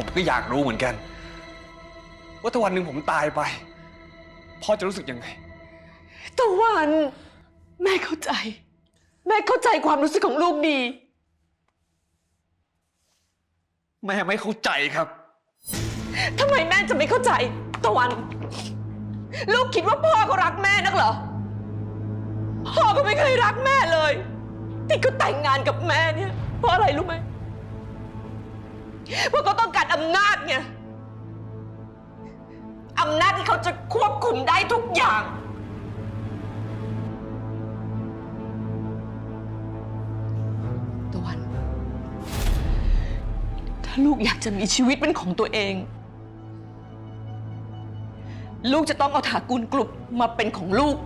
ผมก็อยากรู้เหมือนกัน ว่าถ้าวันหนึ่งผมตายไป พ่อจะรู้สึกยังไง ตะวัน แม่เข้าใจ แม่เข้าใจความรู้สึกของลูกดี แม่ไม่เข้าใจครับ ทำไมแม่จะไม่เข้าใจตะวัน ลูกคิดว่าพ่อก็รักแม่นักเหรอ พ่อก็ไม่เคยรักแม่เลย ที่เขาแต่งงานกับแม่เนี่ย เพราะอะไรรู้ไหมเพราะเขาต้องการอำนาจไงอำนาจที่เขาจะควบคุมได้ทุกอย่าง ตะวัน ถ้าลูกอยากจะมีชีวิตเป็นของตัวเอง ลูกจะต้องเอาถากุลกลุ่มมาเป็นของลูก